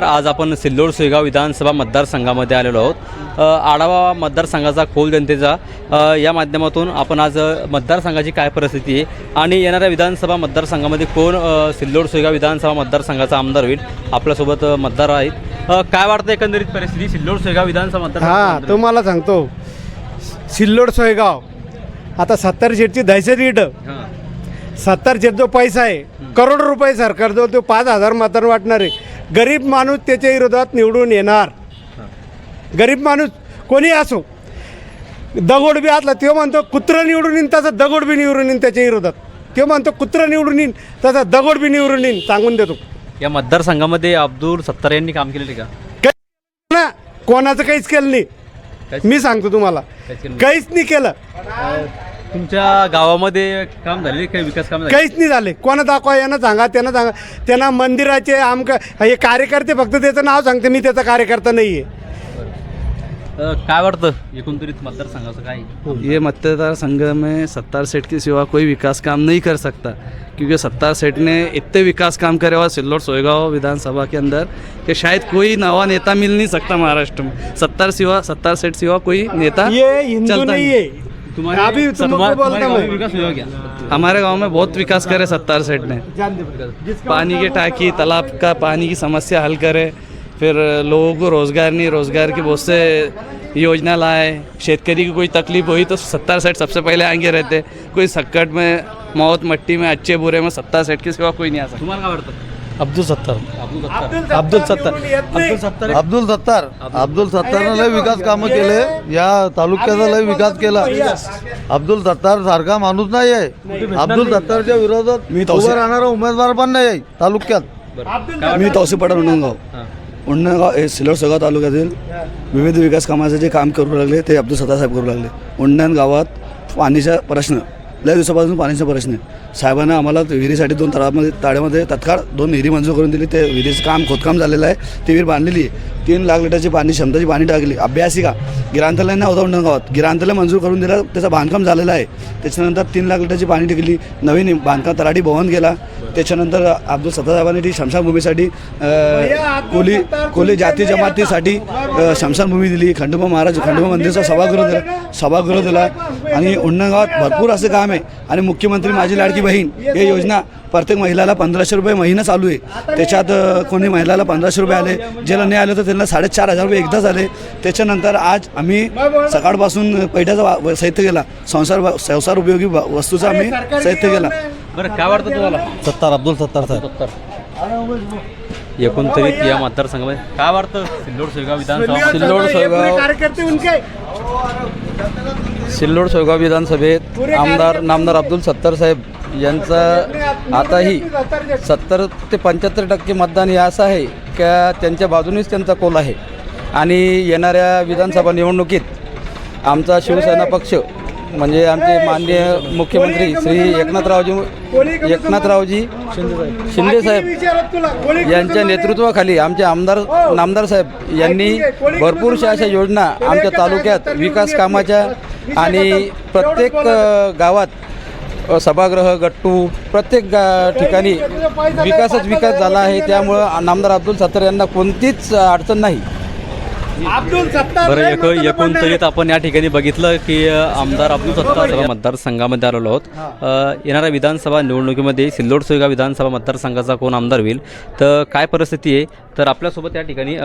आज आपण सिल्लोड सुईगाव विधानसभा मतदारसंघामध्ये आलेलो आहोत. आढावा मतदारसंघाचा खोल जनतेचा. या माध्यमातून आपण आज मतदारसंघाची काय परिस्थिती आहे आणि येणाऱ्या विधानसभा मतदारसंघामध्ये कोण सिल्लोड सुईगाव विधानसभा मतदारसंघाचा आमदार होईल आपल्यासोबत मतदार आहेत. काय वाटतं एकंदरीत परिस्थिती सिल्लोड सुईगाव विधानसभा हा मतदार तुम्हाला सांगतो. सिल्लोड सोयगाव आता सत्तर शेटची दहशत इट सत्तर शेट जो पैसा आहे करोड रुपये सरकार जो तो पाच हजार मतदान वाटणार आहे. गरीब माणूस त्याच्या विरोधात निवडून येणार. गरीब माणूस कोणी असो दगड बी असला तो म्हणतो कुत्रं निवडून येईन तसं दगड बी निवडून येईन त्याच्या विरोधात. तो म्हणतो कुत्रं निवडून येईन तसं दगड बी निवडून येईन सांगून देतो. या मतदारसंघामध्ये अब्दुल सत्तार यांनी काम केलेले का? काही ना कोणाचं काहीच केलं नाही. मी सांगतो तुम्हाला. काहीच नाही. केलं. तुमच्या गावामध्ये काम झाले काही विकास काम झाले? काहीच नाही झाले. कोणा दाखवा यांना सांगा त्यांना सांगा. त्यांना मंदिराचे आमक हे कार्यकर्ते फक्त त्याचं नाव सांगते मी त्याचा कार्यकर्ता नाही आहे अ, काय वाटतं? एकंदरीत मतदारसंघाचं काय? ये मतदार संघ में सत्तार सेठ के सिवा कोई विकास काम नहीं कर सकता क्योंकि सत्तार सेठ ने इतने विकास काम करे हुआ सिल्लोड सोएगांव विधानसभा के अंदर कि शायद कोई नवा नेता मिल नहीं सकता महाराष्ट्र में। सत्तार सिवा सत्तार सेठ सिवा कोई नेता ये हिंदू चलता नहीं। है। अभी तुमको बोलता हमारे गाँव में बहुत विकास करे सत्तार सेठ ने। पानी के टाकी तालाब का पानी की समस्या हल करे फिर लोगों को रोज़गार नहीं रोज़गार की बहुत से योजना लाए शेतकरी की कोई तकलीफ़ हुई तो सत्तार सेठ सबसे पहले आगे रहते। कोई संकट में मौत मट्टी में अच्छे बुरे में सत्तार सेठ के सिवा कोई नहीं आ सकता। अब्दुल सत्तार. अब्दुल सत्तार. अब्दुल सत्तार अब्दुल सत्तार. अब्दुल सत्तार अब्दुल सत्तारनं लय विकास कामं केले. या तालुक्याचा लय विकास केला. अब्दुल सत्तार सारखा माणूस नाही. आहे अब्दुल सत्तारच्या विरोधात मी उभा राहणारा उमेदवार पण नाही आहे तालुक्यात मी तौसी पठाण उंडणगाव हां. उंडणगाव हे सिल्लोड सगळा तालुक्यातील विविध विकास कामाचे जे काम करू लागले ते अब्दुल सत्तार साहेब करू लागले. उंडण गावात पाणीचा प्रश्न. लय दिवसापासून पाण्याचा प्रश्न आहे. साहेबांना आम्हाला विहिरीसाठी दोन तळामध्ये ताड्यामध्ये तत्काळ दोन विहिरी मंजूर करून दिली. ते विहिरीचं काम खोदकाम झालेलं आहे. ती विहीर बांधलेली आहे. तीन लाख लिटरची पाणी क्षमताची पाणी टाकली. अभ्यासिका गिरांतला नाही उंडण गावात. गिरांतला मंजूर करून दिला. त्याचं बांधकाम झालेलं आहे. त्याच्यानंतर तीन लाख लिटरची पाणी टिकली. नवीन बांधकाम तलाठी भवन गेला. त्याच्यानंतर अब्दुल सत्तासाहेबांनी ती शमशानभूमीसाठी कोली कोली जाती जमातीसाठी शमशानभूमी दिली. खंडोबा महाराज खंडोबा मंदिरचा सभागृह दिला. सभागृह दिला. आणि उंडणगावात भरपूर असं काम आहे. आणि मुख्यमंत्री माझी लाडकी बहीण हे योजना प्रत्येक महिलाला पंधराशे रुपये महिना चालू आहे. त्याच्यात कोणी महिलाला पंधराशे रुपये आले ज्याला नाही आले तर त्यांना साडेचार हजार रुपये एकदाच आले त्याच्यानंतर आज आम्ही सकाळपासून पैठ्याचा साहित्य गेला संसार संसार उपयोगी वस्तूचा आम्ही साहित्य गेला बरं काय वाटतं तुम्हाला? सत्तार अब्दुल सत्तार साहेब. एकंदरीत या मतदारसंघामध्ये काय वाटतं? सिल्लोड सुईगाव विधानसभा सिल्लोड सोयगाव कार्यकर्ते उनके. सिल्लोड सोयगाव विधानसभेत आमदार नामदार अब्दुल सत्तार साहेब यांचा आताही सत्तर ते पंच्याहत्तर टक्के मतदान हे असं आहे का त्यांच्या बाजूनेच त्यांचा कोल आहे? आणि येणाऱ्या विधानसभा निवडणुकीत आमचा शिवसेना पक्ष म्हणजे आमचे माननीय मुख्यमंत्री श्री एकनाथरावजी एकनाथरावजी शिंदे साहेब. यांच्या नेतृत्वाखाली आमचे आमदार नामदार साहेब यांनी भरपूरशा अशा योजना आमच्या तालुक्यात विकास कामाच्या आणि प्रत्येक गावात सभागृह गट्टू प्रत्येक गा ठिकाणी विकासच विकास झाला आहे. त्यामुळं नामदार अब्दुल सत्तार यांना कोणतीच अडचण नाही. बरं एक एकंदरीत आपण या ठिकाणी बघितलं की आमदार अब्दुल सत्तार मतदारसंघामध्ये आलेलो आहोत. येणाऱ्या विधानसभा निवडणुकीमध्ये सिल्लोड सुईगाव विधानसभा मतदारसंघाचा कोण आमदार होईल? तर काय परिस्थिती आहे? तर आपल्यासोबत या ठिकाणी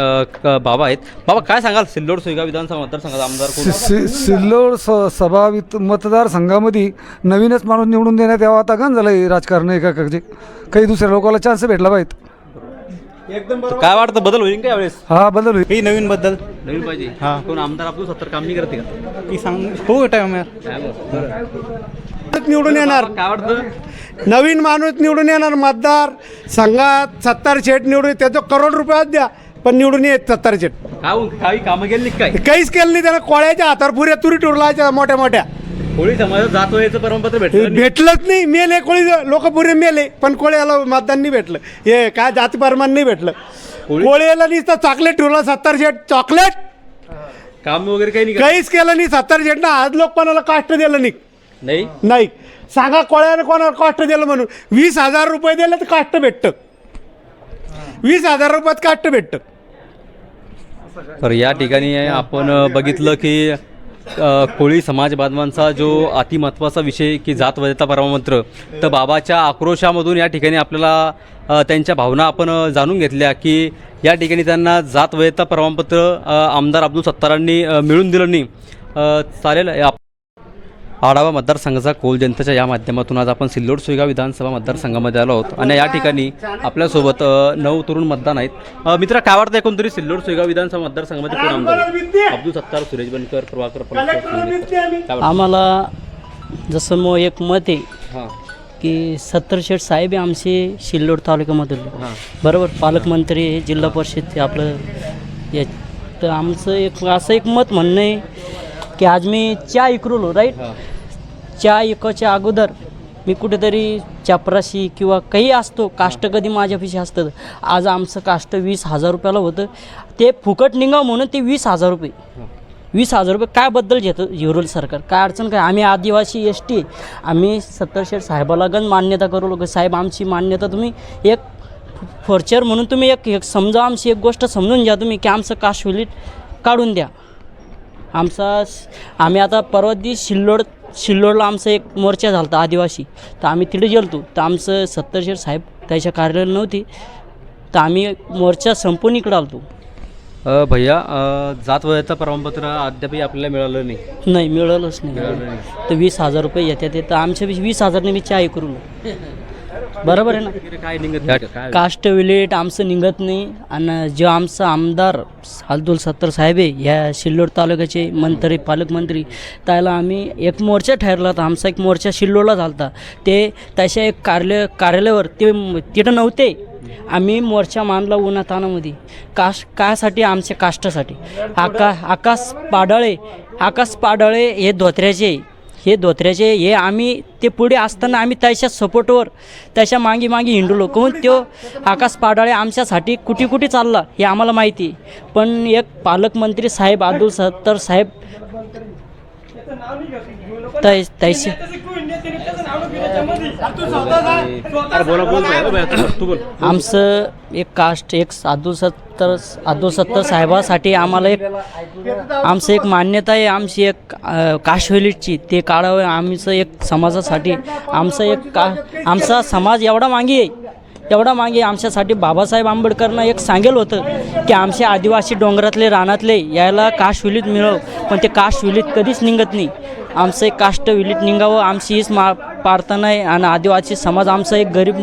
बाबा आहेत. बाबा काय सांगाल? सिल्लोड सुईगाव विधानसभा मतदारसंघाचा आमदार कोण सि सिल्लोड स सभा मतदारसंघामध्ये नवीनच माणूस निवडून देण्यात यावा. आता गण झालं राजकारण एका काही दुसऱ्या लोकांना चान्स भेटला पाहिजे. काय वाटतं बदल होईल का यावेळेस? हा बदल होईल. काही नवीन बद्दल नवीन पाहिजे. कोण आमदार अब्दुल सत्तार काम नाही करते का? की सांग. हो टाइम. निवडून येणार. काय वाटतं? नवीन माणूस निवडून येणार मतदार संघात सत्तार शेट निवडून त्याचं करोड रुपयात द्या पण निवडून येत सत्तार शेट. काय हो, काही कामं केली काय? काहीच केलं नाही त्याला कोळ्याच्या हातावर पुऱ्या तुरी टुरलाच्या मोठ्या मोठ्या. होळी समाजात जात याचं प्रमाणपत्र भेटलं नाही. भेटलंच नाही. मेले कोळी लोक पुरे मेले पण कोळ्याला मतदान नाही भेटलं. हे काय जाती परमान नाही भेटलं कोळ्याला नुसतं चॉकलेट ठेवलं सत्तर शेट चॉकलेट काम वगैरे काही नाही काहीच केलं नाही सत्तर शेटनं आज लोक कोणाला काष्ट दिलं नाही. नाही? नाही. सांगा कोळ्याने कोणाला काष्ट दिलं म्हणून. वीस हजार रुपये दिले तर काष्ट भेटतं. वीस हजार रुपयात काष्ट भेटतं. तर या ठिकाणी आपण बघितलं की कोळी समाज बांधवांचा जो अतिमहत्वाचा विषय की जात वैधता परमामंत्र तर बाबाच्या आक्रोशामधून या ठिकाणी आपल्याला त्यांच्या भावना आपण जाणून घेतल्या की या ठिकाणी त्यांना जात वैधता प्रमाणपत्र आमदार अब्दुल सत्तारांनी मिळून दिलं नाही. चालेल आढावा मतदारसंघाचा कोल जनतेच्या या माध्यमातून. आज आपण सिल्लोड सुईगाव विधानसभा मतदारसंघामध्ये आलो आहोत. आणि या ठिकाणी आपल्यासोबत नऊ तरुण मतदान आहेत. मित्रा काय वाटतं एकंदरीत सिल्लोड सुईगाव विधानसभा मतदारसंघामध्ये कोण आमदार? अब्दुल सत्तार सुरेश बनकर प्रभाकर? आम्हाला जसं मग एक मत आहे हां. की सत्तर शेठ साहेब आमचे शिल्लोड तालुक्यामधले. हां. बरोबर पालकमंत्री जिल्हा परिषद आपलं या तर आमचं एक असं एक मत म्हणणं आहे की आज मी चहा इकरुलो राईट चहा इकायच्या अगोदर मी कुठेतरी चपराशी किंवा काही असतो काष्ट कधी माझ्यापाशी असतं. आज आमचं काष्ट वीस हजार रुपयाला होतं. ते फुकट निघाव म्हणून ते वीस हजार रुपये. वीस हजार रुपये काय बद्दल घेतं झिरोल सरकार? काय अडचण काय? आम्ही आदिवासी एस टी आम्ही सत्तर शेठ साहेबाला गण मान्यता करू लोक. साहेब आमची मान्यता तुम्ही एक फॉर्चर म्हणून तुम्ही एक एक समजा आमची एक गोष्ट समजून घ्या तुम्ही की आमचं कास्ट विलीट काढून द्या. आमचा आम्ही आता परवा दिवस शिल्लोड शिल्लोडला आमचा एक मोर्चा झाला होता आदिवासी. तर आम्ही तिथे गेलतो. तर आमचं सत्तर शेठ साहेब त्याच्या कार्यालय नव्हती. तर आम्ही मोर्चा संपून इकडं आलतो. भैया जात वैधता प्रमाणपत्र अद्यापही आपल्याला मिळालं नाही. नाही मिळालंच नाही. तर वीस हजार रुपये येतात ते तर आमच्या वीस हजारने मी चाय करू बरोबर आहे ना? काय निघत काय? कास्ट विलेट आमचं निघत नाही. आणि जो आमचा आमदार अब्दुल सत्तर साहेब आहे ह्या सिल्लोड तालुक्याचे मंत्री पालकमंत्री त्याला आम्ही एक मोर्चा ठरला होता. आमचा एक मोर्चा सिल्लोडला झाला होता ते त्याच्या एक कार्य कार्यालयावर ते म- तिथं नव्हते. आम्ही मोर्चा मांडला उन्हातानामध्ये. काश कासाठी? आमच्या काष्टासाठी. आका आकाश पाडाळे आकाश पाडाळे हे धोत्र्याचे. हे धोत्र्याचे हे आम्ही ते पुढे असताना आम्ही त्याच्या सपोर्टवर त्याच्यामागे मागे हिंडलो काहून तो आकाश पाडाळे आमच्यासाठी कुठे कुठे चालला हे आम्हाला माहिती. पण एक पालकमंत्री साहेब अब्दुल सत्तर साहेब तैसे आमचं एक कास्ट एक अब्दुल सत्तर अब्दुल सत्तर साहेबासाठी आम्हाला एक आमचं एक मान्यता आहे आमची एक कास्ट ते काढावं आमचं एक समाजासाठी. आमचं एक का आमचा समाज एवढा मागे आहे. एवढा मागे आमच्यासाठी बाबासाहेब आंबेडकरनं एक सांगेल होतं की आमचे आदिवासी डोंगरातले रानातले यायला कास्ट विलीत मिळव. पण ते कास्ट विलीत कधीच निघत नाही. आमचं एक काष्ट विलीत निघावं आमची हीच मा प्रार्थना आहे आणि आदिवासी समाज आमचा एक गरीब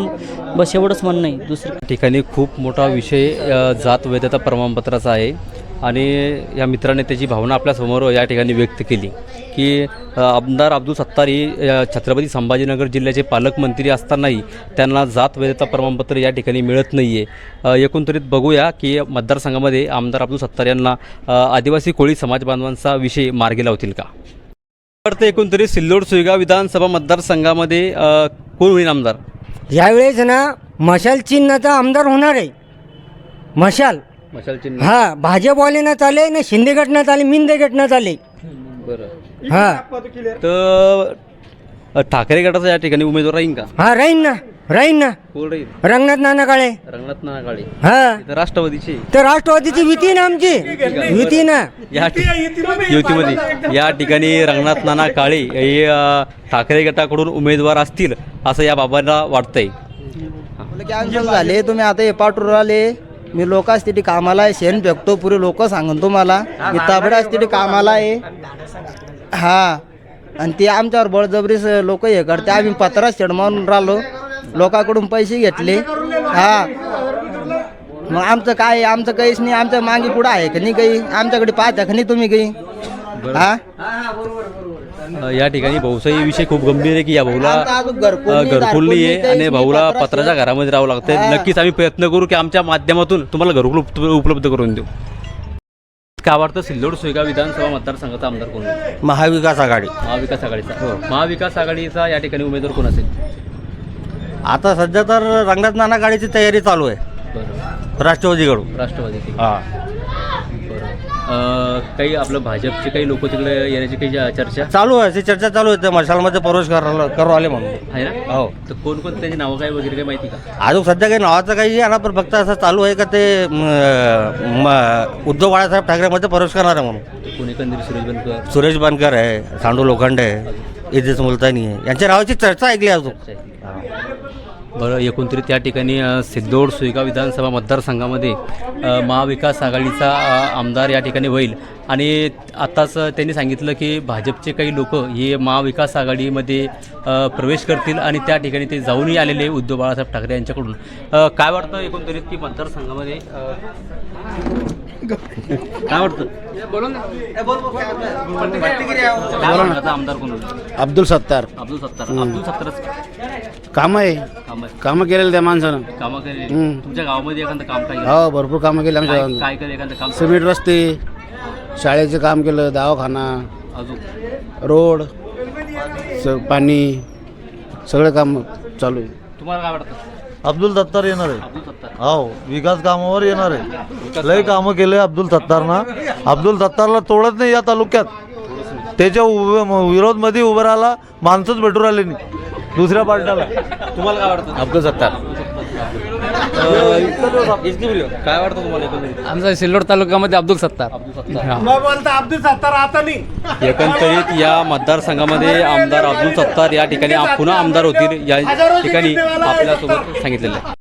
बस एवढंच म्हणणं आहे. दुसरं ठिकाणी खूप मोठा विषय जात वैधता प्रमाणपत्राचा आहे. आणि या मित्राने त्याची भावना आपल्यासमोर या ठिकाणी व्यक्त केली की आमदार अब्दुल सत्तार ही छत्रपती संभाजीनगर जिल्ह्याचे पालकमंत्री असतानाही त्यांना जात वैधता प्रमाणपत्र या ठिकाणी मिळत नाही आहे एकंदरीत बघूया की मतदारसंघामध्ये आमदार अब्दुल सत्तार यांना आदिवासी कोळी समाज बांधवांचा विषय मार्गी लावतील का? वाटतं एकंदरीत सिल्लोड सुईगाव विधानसभा मतदारसंघामध्ये कोण होईल आमदार? यावेळेस ना मशाल चिन्हाचा आमदार होणार आहे. मशाल. मशाल चिन्ह. हा भाजपवाले ना चाले ना शिंदे गटनात आले मिंदे गटनात आले बरं. हा. तर ठाकरे गटाचा या ठिकाणी उमेदवार राहील का? हा राहीन ना. राहीन ना? कोण राहील? रंगनाथ नाना काळे. रंगनाथ नाकाळे हा. इथं राष्ट्रवादीचे. तर राष्ट्रवादीची युती ना आमची. युती ना? या ठि- युतीमध्ये. या ठिकाणी रंगनाथ नाना काळे हे अ, ठाकरे गटाकडून उमेदवार असतील असं या बाबांना वाटतंय. कॅन्सल झाले तुम्ही आता हे पाठवून आले मी लोक असते कामाला आहे शेण फेकतो पुरे लोक सांगून तुम्हाला. मी ताबडा असते कामाला आहे. हा. आणि ते आमच्यावर बळजबरी लोक हे करते. आम्ही पत्रा शेड मारून राहिलो. लोकांकडून पैसे घेतले. हा. मग आमचं काय आहे? आमचं काहीच नाही. आमच्या मागे पुढं आहे का नाही काही? आमच्याकडे पाहता का नाही तुम्ही काही? हा? अ, या ठिकाणी भाऊसाई विषय खूप गंभीर आहे की या भाऊला आमचं अजून घरकुल अ, नाही, घरकुल दारकुल नाही आहे आणि भाऊला. पत्राच्या घरामध्ये राहावं लागतंय. हा. नक्कीच आम्ही प्रयत्न करू की आमच्या माध्यमातून तुम्हाला घरकुल उप- उपलब्ध करून देऊ. काय वाटतं? सिल्लोड सुईगाव विधानसभा मतदारसंघाचा आमदार कोण होईल? महाविकास आघाडी. महाविकास आघाडीचा. महाविकास आघाडीचा या ठिकाणी उमेदवार कोण असेल? आता सध्या तर रंगनाथ नाना गाडीची तयारी चालू आहे. राष्ट्रवादीकडून. राष्ट्रवादीची हा. काही आपलं भाजपचे काही लोक तिकडे येण्याची काही चर्चा? चालू आहे. चर्चा चालू आहे. मशालमध्ये प्रवेश करायला करू आले म्हणून. आहे ना? हो. तर कोण कोण त्यांची नावं काय वगैरे काय माहिती का? अजून सध्या काही नावाचं काही आहे ना पण फक्त असं चालू आहे का ते म, म, उद्धव बाळासाहेब ठाकरेमध्ये प्रवेश करणार आहे म्हणून. कोण एकंदरीत सुरेश बनकर? सुरेश बानकर आहे सांडू लोखंडे आहे इजेस मुलतानी आहे. यांच्या नावाची चर्चा ऐकली अजून. बरं एकंदरीत त्या ठिकाणी सिद्धोड सुईगाव विधानसभा मतदारसंघामध्ये महाविकास आघाडीचा आमदार या ठिकाणी होईल. आणि आत्ताच त्यांनी सांगितलं की भाजपचे काही लोक हे महाविकास आघाडीमध्ये प्रवेश करतील आणि त्या ठिकाणी ते जाऊनही आलेले उद्धव बाळासाहेब ठाकरे यांच्याकडून. काय वाटतं एकंदरीत की मतदारसंघामध्ये काय वाटतं आमदार कोण अब्दुल सत्तार. अब्दुल सत्तार. अब्दुल सत्तारच काम आहे. काम केलेलं त्या माणसानं. कामं केली. तुमच्या गावामध्ये एखादं काम काय केलं? हो भरपूर कामं केली आमच्या काय केलं एखादं काम? सिमेंट रस्ते शाळेचं काम केलं दवाखाना अजून? रोड स पाणी सगळं काम चालू आहे. तुम्हाला काय वाटतं? अब्दुल सत्तार येणार आहे. अब्दुल सत्तार हो विकास कामावर येणार आहे. लय कामं केले अब्दुल सत्तारनं अब्दुल सत्तारला तोडत नाही या तालुक्यात. त्याच्या उभे विरोधमध्ये उभं राहिला माणसंच भेटू राहिले नाही. दुसऱ्या पार्ट्याला तुम्हाला काय वाटतं? अब्दुल सत्तार काय वाटतं तुम्हाला एकंदरीत आमचा सिल्लोड तालुक्यामध्ये अब्दुल सत्तार. अब्दुल सत्तार बोलता अब्दुल सत्तार आता नाही. एकंदरीत या मतदारसंघामध्ये आमदार अब्दुल सत्तार या ठिकाणी पुन्हा आमदार होतील या ठिकाणी आपल्यासोबत सांगितलेलं आहे.